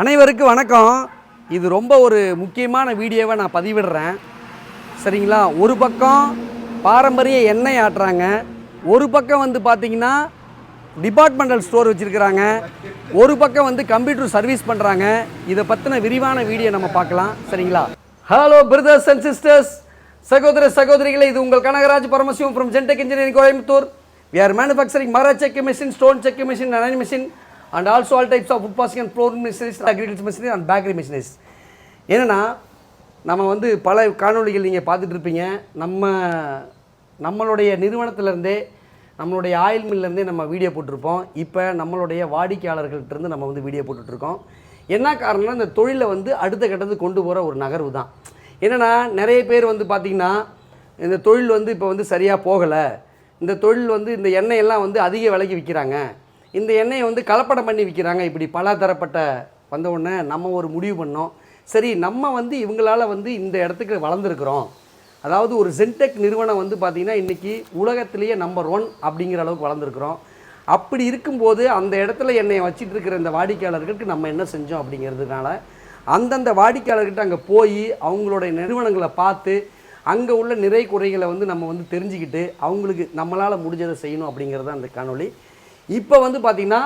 அனைவருக்கும் வணக்கம். இது ரொம்ப ஒரு முக்கியமான வீடியோவை நான் பதிவிடுறேன். சரிங்களா? ஒரு பக்கம் பாரம்பரிய எண்ணெய் ஆட்டுறாங்க. ஒரு பக்கம் வந்து பார்த்தீங்கன்னா டிபார்ட்மெண்டல் ஸ்டோர் வச்சுருக்கிறாங்க. ஒரு பக்கம் வந்து கம்ப்யூட்டர் சர்வீஸ் பண்ணுறாங்க இதை பற்றின விரிவான வீடியோ நம்ம பார்க்கலாம். சரிங்களா? ஹலோ பிரதர்ஸ் அண்ட் சிஸ்டர்ஸ் சகோதர சகோதரிகளே இது உங்கள் Kanagaraj Paramasivam from Gentech engineering Coimbatore. We are manufacturing மர செக் machine stone cheque machine iron machine and also all types of food processing and flour machineries agriculture machinery and bakery machineries என்னென்னா நம்ம வந்து பல காணொலிகள் நீங்கள் பார்த்துட்டு இருப்பீங்க. நம்ம நம்மளுடைய நிறுவனத்திலேருந்தே நம்மளுடைய ஆயில் மில்லேருந்தே நம்ம வீடியோ போட்டிருப்போம். இப்போ நம்மளுடைய வாடிக்கையாளர்கள்ட்டேருந்து நம்ம வந்து வீடியோ போட்டுட்ருக்கோம். என்ன காரணம்னா இந்த தொழிலை வந்து அடுத்த கட்டத்துக்கு கொண்டு போகிற ஒரு நகர்வு தான். என்னென்னா நிறைய பேர் வந்து பார்த்திங்கன்னா இந்த தொழில் வந்து இப்போ வந்து சரியாக போகலை. இந்த தொழில் வந்து இந்த எண்ணெயெல்லாம் வந்து அதிக விலைக்கு விற்கிறாங்க. இந்த எண்ணெயை வந்து கலப்படம் பண்ணி விற்கிறாங்க இப்படி பல தரப்பட்ட வந்த உடனே நம்ம ஒரு முடிவு பண்ணோம். சரி நம்ம வந்து இவங்களால வந்து இந்த இடத்துக்கு வளர்ந்துருக்குறோம். அதாவது ஒரு சென்டெக் நிறுவனம் வந்து பார்த்திங்கன்னா இன்றைக்கி உலகத்திலேயே நம்பர் ஒன் அப்படிங்கிற அளவுக்கு வளர்ந்துருக்குறோம். அப்படி இருக்கும்போது அந்த இடத்துல என்னை வச்சிட்டு இருக்கிற இந்த வாடிக்கையாளர்களுக்கு நம்ம என்ன செஞ்சோம் அப்படிங்கிறதுனால அந்தந்த வாடிக்கையாளர்கிட்ட அங்கே போய் அவங்களுடைய நிறுவனங்களை பார்த்து அங்கே உள்ள நிறை குறைகளை வந்து நம்ம வந்து தெரிஞ்சுக்கிட்டு அவங்களுக்கு நம்மளால் முடிஞ்சதை செய்யணும் அப்படிங்கிறது தான் அந்த காணொளி. இப்போ வந்து பார்த்திங்கன்னா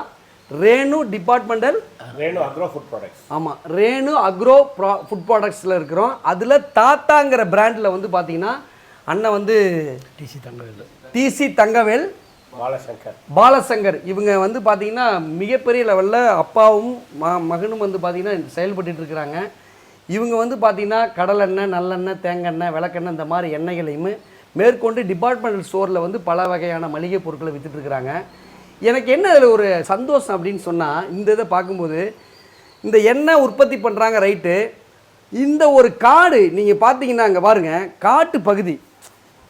Renu departmental Renu agro food products ஆமாம் ரேணு அக்ரோ ப்ரா ஃபுட் ப்ராடக்ட்ஸில் இருக்கிறோம். அதில் தாத்தாங்கிற பிராண்டில் வந்து பார்த்தீங்கன்னா அண்ணன் வந்து T C Thangavelu. T C Thangavel Balasankar. Balasankar. இவங்க வந்து பார்த்தீங்கன்னா மிகப்பெரிய லெவலில் அப்பாவும் ம மகனும் வந்து பார்த்தீங்கன்னா செயல்பட்டுட்டு இருக்கிறாங்க. இவங்க வந்து பார்த்தீங்கன்னா கடலெண்ணெய் நல்லெண்ணெய் தேங்காய் விளக்கெண்ணெய் இந்த மாதிரி எண்ணெய்களையும் மேற்கொண்டு டிபார்ட்மெண்டல் ஸ்டோரில் வந்து பல வகையான மளிகை பொருட்களை வித்துட்டு இருக்கிறாங்க. எனக்கு என்ன அதில் ஒரு சந்தோஷம் அப்படின்னு சொன்னால் இந்த இதை பார்க்கும்போது இந்த எண்ணெய் உற்பத்தி பண்ணுறாங்க ரைட்டு. இந்த ஒரு காடு நீங்கள் பார்த்தீங்கன்னா அங்கே பாருங்கள் காட்டு பகுதி.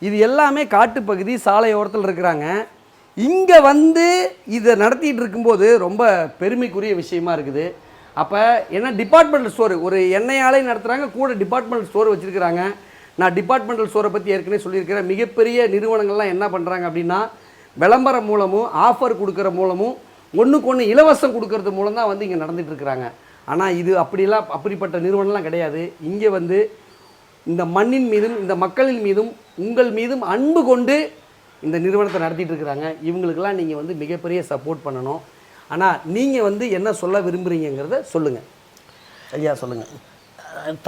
இது எல்லாமே காட்டு பகுதி சாலையோரத்தில் இருக்கிறாங்க. இங்கே வந்து இதை நடத்திட்டு இருக்கும்போது ரொம்ப பெருமைக்குரிய விஷயமா இருக்குது. அப்போ என்ன டிபார்ட்மெண்டல் ஸ்டோர் ஒரு எண்ணெயாலே நடத்துகிறாங்க கூட டிபார்ட்மெண்டல் ஸ்டோர் வச்சுருக்கிறாங்க. நான் டிபார்ட்மெண்டல் ஸ்டோரை பற்றி ஏற்கனவே சொல்லியிருக்கிறேன். மிகப்பெரிய நிறுவனங்கள்லாம் என்ன பண்ணுறாங்க அப்படின்னா விளம்பரம் மூலமும் ஆஃபர் கொடுக்குற மூலமும் ஒன்றுக்கு ஒன்று இலவசம் கொடுக்கறது மூலம் தான் வந்து இங்கே நடந்துகிட்ருக்குறாங்க இருக்கிறாங்க ஆனால் இது அப்படிலாம் அப்படிப்பட்ட நிறுவனம்லாம் கிடையாது. இங்கே வந்து இந்த மண்ணின் மீதும் இந்த மக்களின் மீதும் உங்கள் மீதும் அன்பு கொண்டு இந்த நிறுவனத்தை நடத்திட்டு இருக்கிறாங்க இவங்களுக்கெல்லாம் நீங்கள் வந்து மிகப்பெரிய சப்போர்ட் பண்ணணும். ஆனால் நீங்கள் வந்து என்ன சொல்ல விரும்புகிறீங்கிறத சொல்லுங்கள் ஐயா சொல்லுங்கள்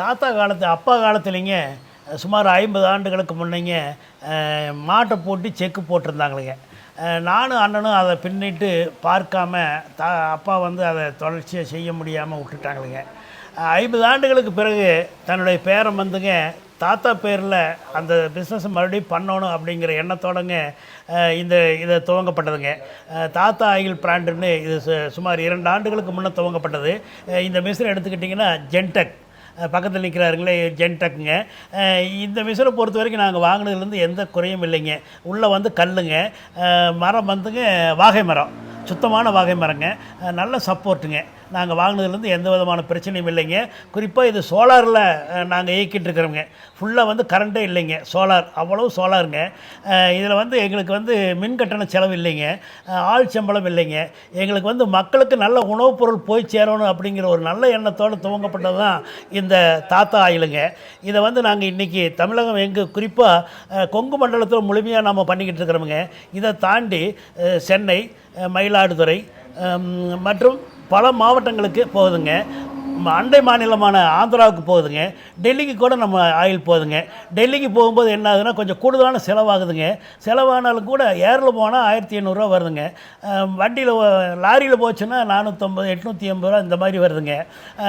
தாத்தா காலத்து அப்பா காலத்துலேங்க சுமார் ஐம்பது ஆண்டுகளுக்கு முன்னைங்க மாட்டை போட்டு செக்கு போட்டிருந்தாங்களுங்க. நானும் அண்ணனும் அதை பின்னிட்டு பார்க்காம தா அப்பா வந்து அதை தொடர்ச்சியாக செய்ய முடியாமல் விட்டுட்டாங்களுங்க. ஐம்பது ஆண்டுகளுக்கு பிறகு தன்னுடைய பேரன் வந்துங்க தாத்தா பேரில் அந்த பிஸ்னஸ் மறுபடியும் பண்ணணும் அப்படிங்கிற எண்ணத்தோடங்க இந்த இதை துவங்கப்பட்டதுங்க. தாத்தா ஆயில் பிராண்டுன்னு இது சு- சுமார் இரண்டு ஆண்டுகளுக்கு முன்னே துவங்கப்பட்டது. இந்த மிஷின் எடுத்துக்கிட்டிங்கன்னா ஜென்டெக் பக்கத்தில் நிற்கிறாருங்களே ஜென்டக்குங்க இந்த மிஷினை பொறுத்த வரைக்கும் நாங்கள் வாங்கினதுலேருந்து எந்த குறையும் இல்லைங்க. உள்ளே வந்து கல்லுங்க. மரம் வந்துங்க வாகை மரம். சுத்தமான வாகை மரங்க. நல்ல சப்போர்ட்டுங்க நாங்கள் வாங்கினதுலேருந்து எந்த விதமான பிரச்சனையும் இல்லைங்க. குறிப்பாக இது சோலாரில் நாங்கள் இயக்கிட்டு இருக்கிறோங்க ஃபுல்லாக வந்து கரண்ட்டே இல்லைங்க. சோலார் அவ்வளவு சோலாருங்க இதில் வந்து எங்களுக்கு வந்து மின் கட்டண செலவு இல்லைங்க. ஆள் சம்பளம் இல்லைங்க. எங்களுக்கு வந்து மக்களுக்கு நல்ல உணவுப் பொருள் போய் சேரணும் அப்படிங்கிற ஒரு நல்ல எண்ணத்தோடு துவங்கப்பட்டது தான் இந்த தாத்தா ஆயிலுங்க. இதை வந்து நாங்கள் இன்றைக்கி தமிழகம் எங்கள் குறிப்பாக கொங்கு மண்டலத்தில் முழுமையாக நம்ம பண்ணிக்கிட்டு இருக்கிறோமுங்க. இதை தாண்டி சென்னை மயிலாடுதுறை மற்றும் பல மாவட்டங்களுக்கு போகுதுங்க. ம- அண்டை மாநிலமான ஆந்திராவுக்கு போகுதுங்க. டெல்லிக்கு கூட நம்ம ஆயில் போகுதுங்க. டெல்லிக்கு போகும்போது என்ன ஆகுதுன்னா கொஞ்சம் கூடுதலான செலவாகுதுங்க. செலவானாலும் கூட ஏரில் போனால் ஆயிரத்தி எண்ணூறுரூவா வருதுங்க. வண்டியில் லாரியில் போச்சுன்னா நானூற்றம்பது எட்நூற்றி எண்பது ரூபா இந்த மாதிரி வருதுங்க.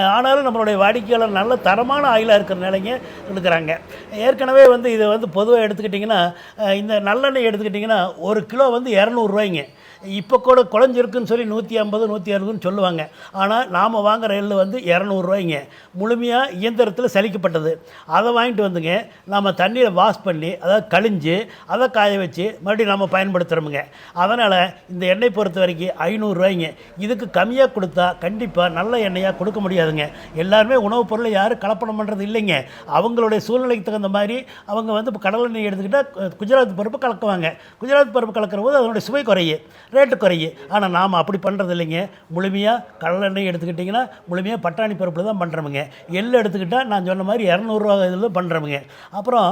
ஆனாலும் நம்மளுடைய வாடிக்கையாளர் நல்ல தரமான ஆயிலாக இருக்கிற நிலைங்க இருக்கிறாங்க. ஏற்கனவே வந்து இதை வந்து பொதுவாக எடுத்துக்கிட்டிங்கன்னா இந்த நல்லெண்ணெய் எடுத்துக்கிட்டிங்கன்னா ஒரு கிலோ வந்து இரநூறுவாய்ங்க இப்போ கூட குழஞ்சிருக்குன்னு சொல்லி நூற்றி ஐம்பது நூற்றி அறுபதுன்னு சொல்லுவாங்க. ஆனால் நாம் வாங்குகிற எள்ளு வந்து இரநூறுவாய்ங்க. முழுமையாக இயந்திரத்தில் சலிக்கப்பட்டது. அதை வாங்கிட்டு வந்துங்க நம்ம தண்ணியில் வாஷ் பண்ணி அதை கழிஞ்சு அதை காய வச்சு மறுபடியும் நம்ம பயன்படுத்துகிறோமுங்க அதனால் இந்த எண்ணெய் பொறுத்த வரைக்கும் ஐநூறுரூவாய்ங்க இதுக்கு கம்மியாக கொடுத்தா கண்டிப்பாக நல்ல எண்ணெயாக கொடுக்க முடியாதுங்க. எல்லாருமே உணவுப் பொருளை யாரும் கலப்படம் பண்ணுறது இல்லைங்க. அவங்களுடைய சூழ்நிலைக்கு தகுந்த மாதிரி அவங்க வந்து இப்போ கடலெண்ணெய் எடுத்துக்கிட்டால் குஜராத் பருப்பு கலக்குவாங்க. குஜராத் பருப்பு கலக்கிற போது அதனுடைய சுவை குறையும். ரேட்டு குறையும் ஆனால் நாம் அப்படி பண்ணுறது இல்லைங்க. முழுமையாக கடலெண்ணெய் எடுத்துக்கிட்டிங்கன்னா முழுமையாக பட்டாணி பருப்பில் தான் பண்ணுறோமுங்க எள்ளு எடுத்துக்கிட்டால் நான் சொன்ன மாதிரி இரநூறுவா இதில் பண்ணுறோமுங்க அப்புறம்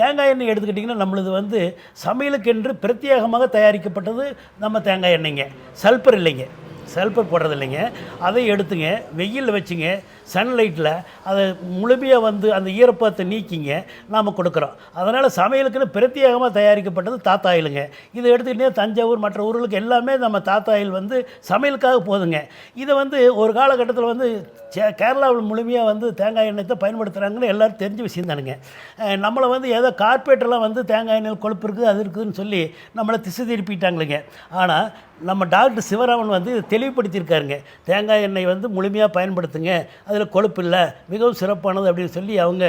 தேங்காய் எண்ணெய் எடுத்துக்கிட்டிங்கன்னா நம்மளது வந்து சமையலுக்கென்று பிரத்யேகமாக தயாரிக்கப்பட்டது நம்ம தேங்காய் எண்ணெய்ங்க. சல்பர் இல்லைங்க. சல்பர் போடுறது இல்லைங்க. அதை எடுத்துங்க. வெயிலில் வச்சுங்க. சன்லைட்டில் அதை முழுமையாக வந்து அந்த ஈரப்பத்தை நீக்கிங்க நாம் கொடுக்குறோம். அதனால் சமையலுக்குன்னு பிரத்யேகமாக தயாரிக்கப்பட்டது தாத்தா ஆயிலுங்க. இதை எடுத்துக்கிட்டே தஞ்சாவூர் மற்ற ஊர்களுக்கு எல்லாமே நம்ம தாத்தா ஆயில் வந்து சமையலுக்காக போதுங்க. இதை வந்து ஒரு காலகட்டத்தில் வந்து சே- கேரளாவில் முழுமையாக வந்து தேங்காய் எண்ணெய் தான் பயன்படுத்துகிறாங்கன்னு எல்லோரும் தெரிஞ்ச விஷயம் தானுங்க. நம்மளை வந்து ஏதோ கார்பரேட்டெல்லாம் வந்து தேங்காய் எண்ணெய் கொழுப்பு இருக்குது அது இருக்குதுன்னு சொல்லி நம்மளை திசை திருப்பிட்டாங்களுங்க. ஆனால் நம்ம டாக்டர் சிவராமன் வந்து இதை தெளிவுபடுத்தியிருக்காருங்க. தேங்காய் எண்ணெய் வந்து முழுமையாக பயன்படுத்துங்க. அதில் கொழுப்பு இல்லை மிகவும் சிறப்பானது அப்படின்னு சொல்லி அவங்க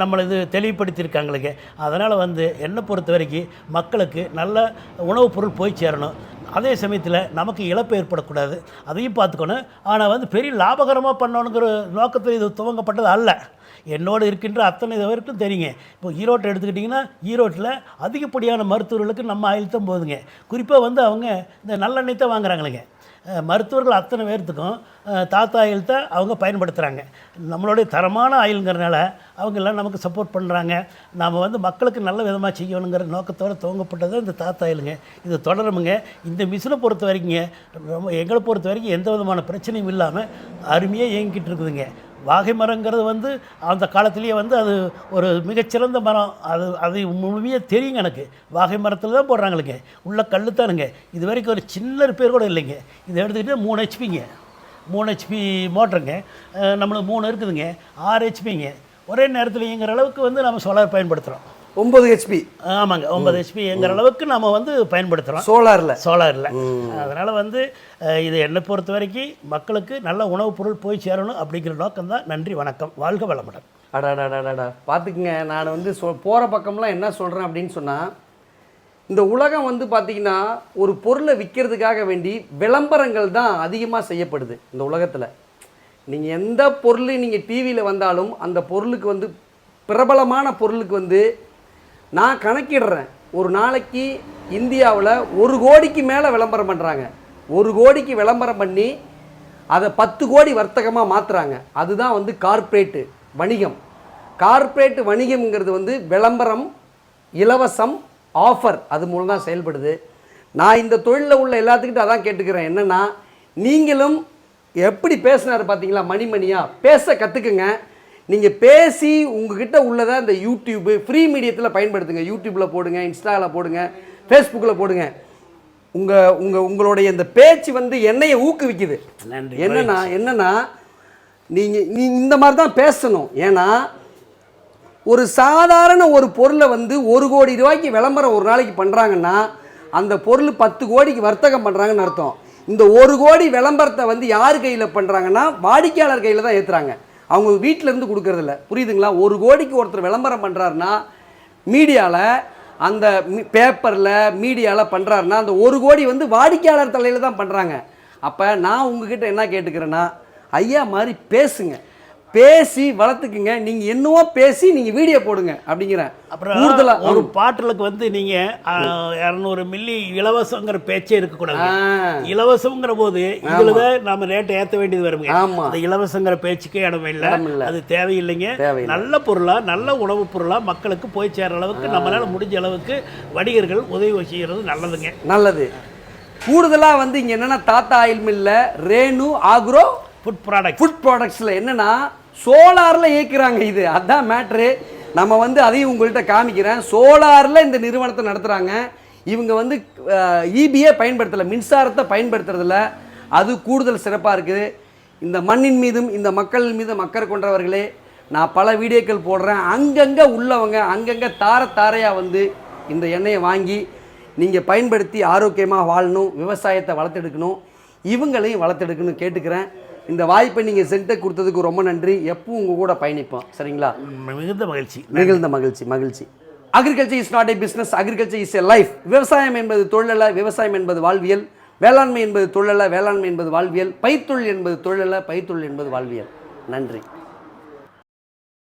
நம்மளை இது தெளிவுபடுத்தியிருக்காங்களுங்க. அதனால் வந்து என்னை பொறுத்த வரைக்கும் மக்களுக்கு நல்ல உணவுப் பொருள் போய் சேரணும். அதே சமயத்தில் நமக்கு இழப்பு ஏற்படக்கூடாது. அதையும் பார்த்துக்கணும். ஆனால் வந்து பெரிய லாபகரமாக பண்ணணுங்கிற நோக்கத்தில் இது துவங்கப்பட்டது அல்ல. என்னோடு இருக்கின்ற அத்தனை இது வரைக்கும் தெரியுங்க. இப்போ ஈரோட்டை எடுத்துக்கிட்டிங்கன்னா ஈரோட்டில் அதிகப்படியான மருத்துவர்களுக்கு நம்ம ஆயில் தான் போகுதுங்க குறிப்பாக வந்து அவங்க இந்த நல்லெண்ணெய் தான் வாங்குறாங்களேங்க. மருத்துவர்கள் அத்தனை பேர்த்துக்கும் தாத்தா ஆயில் தான் அவங்க பயன்படுத்துகிறாங்க நம்மளுடைய தரமான ஆயிலுங்கிறனால அவங்க எல்லாம் நமக்கு சப்போர்ட் பண்ணுறாங்க நாம் வந்து மக்களுக்கு நல்ல விதமாக செய்யணுங்கிற நோக்கத்தோடு துவங்கப்பட்டது இந்த தாத்தா ஆயிலுங்க. இது தொடருமுங்க. இந்த மிஷினை பொறுத்த வரைக்குங்க ரொம்ப எங்களை பொறுத்த வரைக்கும் எந்த விதமான பிரச்சனையும் இல்லாமல் அருமையாக இயங்கிட்டு இருக்குதுங்க. வாகை மரங்கிறது வந்து அந்த காலத்திலேயே வந்து அது ஒரு மிகச்சிறந்த மரம். அது அது முழுமையாக தெரியுங்க எனக்கு. வாகை மரத்தில் தான் போடுறாங்களுங்க. உள்ள கல் தானுங்க. இது வரைக்கும் ஒரு சின்ன பேர் கூட இல்லைங்க. இதை எடுத்துக்கிட்டு மூணு ஹெச்பிங்க மூணு ஹெச்பி மோட்டருங்க. நம்மளுக்கு மூணு இருக்குதுங்க. ஆறு ஹெச்பிங்க ஒரே நேரத்தில் இயங்குற அளவுக்கு வந்து நம்ம சோலார் பயன்படுத்துகிறோம் ஒம்பது ஹெச்பி ஆமாங்க ஒன்பது ஹெச்பி என்கிற அளவுக்கு நம்ம வந்து பயன்படுத்துகிறோம் சோலாரில். சோலாரில். அதனால் வந்து இது என்னை பொறுத்த வரைக்கும் மக்களுக்கு நல்ல உணவுப் பொருள் போய் சேரணும் அப்படிங்கிற நோக்கம் தான். நன்றி வணக்கம். வாழ்க வளமுடன். அடாடாடாடாடா பார்த்துக்குங்க நான் வந்து சொ போகிற பக்கம்லாம் என்ன சொல்கிறேன் அப்படின்னு சொன்னால் இந்த உலகம் வந்து பார்த்திங்கன்னா ஒரு பொருளை விற்கிறதுக்காக வேண்டி விளம்பரங்கள் தான் அதிகமாக செய்யப்படுது இந்த உலகத்தில். நீங்கள் எந்த பொருள் நீங்கள் டிவியில் வந்தாலும் அந்த பொருளுக்கு வந்து பிரபலமான பொருளுக்கு வந்து நான் கணக்கிடுறேன். ஒரு நாளைக்கு இந்தியாவில் ஒரு கோடிக்கு மேலே விளம்பரம் பண்ணுறாங்க ஒரு கோடிக்கு விளம்பரம் பண்ணி அதை பத்து கோடி வர்த்தகமாக மாற்றுறாங்க அதுதான் வந்து கார்ப்பரேட்டு வணிகம். கார்ப்பரேட் வணிகம்ங்கிறது வந்து விளம்பரம் இலவசம் ஆஃபர் அது மூலம் தான் செயல்படுது. நான் இந்த தொழிலில் உள்ள எல்லாத்துக்கிட்ட அதான் கேட்டுக்கிறேன். என்னென்னா நீங்களும் எப்படி பேசினார் பார்த்தீங்களா மணிமணியாக பேச கற்றுக்குங்க நீங்கள் பேசி உங்ககிட்ட உள்ளதை இந்த யூடியூப்பு ஃப்ரீ மீடியத்தில் பயன்படுத்துங்க. யூடியூப்பில் போடுங்க இன்ஸ்டாவில் போடுங்க ஃபேஸ்புக்கில் போடுங்க. உங்கள் உங்கள் உங்களுடைய இந்த பேச்சு வந்து என்னையை ஊக்குவிக்குது. என்னன்னா என்னன்னா நீங்கள் நீ இந்த மாதிரி தான் பேசணும். ஏன்னா ஒரு சாதாரண ஒரு பொருளை வந்து ஒரு கோடி ரூபாய்க்கு விளம்பரம் ஒரு நாளைக்கு பண்ணுறாங்கன்னா அந்த பொருள் பத்து கோடிக்கு வர்த்தகம் பண்ணுறாங்கன்னு அர்த்தம். இந்த ஒரு கோடி விளம்பரத்தை வந்து யார் கையில் பண்ணுறாங்கன்னா வாடிக்கையாளர் கையில் தான் ஏற்றுறாங்க அவங்க வீட்டில் இருந்து கொடுக்கறதில்ல. புரியுதுங்களா? ஒரு கோடிக்கு ஒருத்தர் விளம்பரம் பண்ணுறாருன்னா மீடியாவில் அந்த பேப்பரில் மீடியாவில் பண்ணுறாருன்னா அந்த ஒரு கோடி வந்து வாடிக்கையாளர் தலையில் தான் பண்ணுறாங்க அப்போ நான் உங்ககிட்ட என்ன கேட்டுக்கிறேன்னா ஐயா மாதிரி பேசுங்க. பேசி வளர்த்துக்குங்க. நீங்கள் என்னவோ பேசி நீங்கள் வீடியோ போடுங்க அப்படிங்கிறேன் அப்புறம் கூடுதலாக ஒரு பாட்டிலுக்கு வந்து நீங்கள் இரநூறு மில்லி இலவசங்கிற பேச்சே இருக்கக்கூடாது. இலவசங்கிற போது இதுல நாம ரேட்டை ஏற்ற வேண்டியது வருங்க. அந்த இலவசங்கிற பேச்சுக்கே இடம் இல்லை. அது தேவையில்லைங்க. தேவையில்லை. நல்ல பொருளா நல்ல உணவுப் பொருளா மக்களுக்கு போய் சேர அளவுக்கு நம்மளால முடிஞ்ச அளவுக்கு வணிகர்கள் உதவி செய்யறது நல்லதுங்க. நல்லது. கூடுதலாக வந்து இங்கே என்னென்னா தாத்தா ஆயில் மில்ல Renu agro food product food ப்ராடக்ட்ஸில் என்னென்னா சோலாரில் இயக்குறாங்க இது. அதான் மேட்ரு நம்ம வந்து அதையும் உங்கள்கிட்ட காமிக்கிறேன். சோலாரில் இந்த நிறுவனத்தை நடத்துகிறாங்க இவங்க வந்து இபியே பயன்படுத்தலை மின்சாரத்தை பயன்படுத்துறதில்ல. அது கூடுதல் சிறப்பாக இருக்குது. இந்த மண்ணின் மீதும் இந்த மக்கள் மீதும் அக்கறை கொண்டவர்களே நான் பல வீடியோக்கள் போடுறேன். அங்கங்கே உள்ளவங்க அங்கங்கே தார தாரையாக வந்து இந்த எண்ணெயை வாங்கி நீங்கள் பயன்படுத்தி ஆரோக்கியமாக வாழணும் விவசாயத்தை வளர்த்தெடுக்கணும் இவங்களையும் வளர்த்தெடுக்கணும் கேட்டுக்கிறேன். இந்த வாய்ப்பை நீங்கள் சென்டர் கொடுத்ததுக்கு ரொம்ப நன்றி. எப்பவும் உங்கள் கூட பயணிப்போம். சரிங்களா? மிகுந்த மகிழ்ச்சி. மிகுந்த மகிழ்ச்சி மகிழ்ச்சி. Agriculture is not a business agriculture is a life விவசாயம் என்பது தொழிலல்ல விவசாயம் என்பது வாழ்வியல். வேளாண்மை என்பது தொழிலல்ல வேளாண்மை என்பது வாழ்வியல். பயிர்த்தொழில் என்பது தொழிலல்ல பயிர்த்தொழில் என்பது வாழ்வியல். நன்றி.